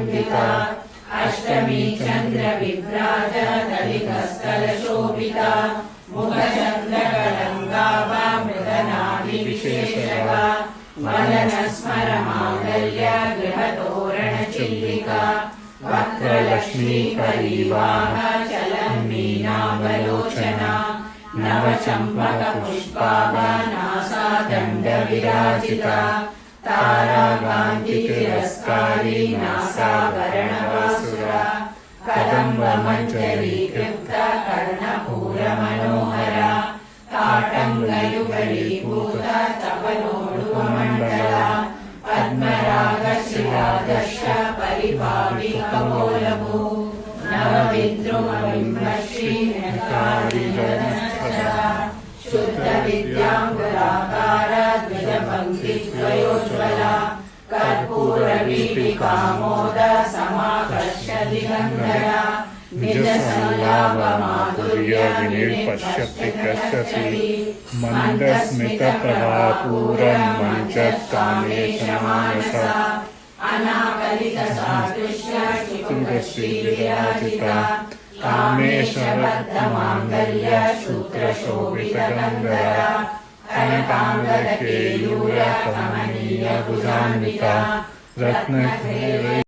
मण्डिता अष्टमी चन्द्रविभ्राज दलितस्थलशोभिता मुखचन्द्रकलङ्गावा मृदनादिविशेषगा वदनस्मरमाङ्गल्य गृहतोरणचिल्लिका वक्त्रलक्ष्मी परिवाह चलं मीनावलोचना नवचम्पकपुष्पाभा नासादण्डविराजिता ताराकान्तितिरस्कारी नासाभरणवासुरा कदम्बमञ्जरीकृप्त कर्णपूरमनोहरा ताटङ्गयुगलीभूत तपनोडुमण्डला पद्मरागशिलादश परिभाविकमोलभू नवविद्रुमबिम्बश्रीनकारिजनच्छला शुद्धविद्याङ्गुराकार द्विजपङ्क्तिद्वयोज्ज्वला विद्वयोज्ज्वला कर्पूरवीपिकामोदसमाकर्षदिगन्धरा निजसल्लाभमाधुर्यविनिर्पश्यति कश्यसि मन्दस्मितप्रभापूरं मञ्चत्कामेशमानसा अनाकलितसादृश्यशिपुरश्रीविराजिता कामेशरक्तमाङ्गल्य कनकाङ्गदकेयूरकमनीयभुजान्विता रत्नघेरै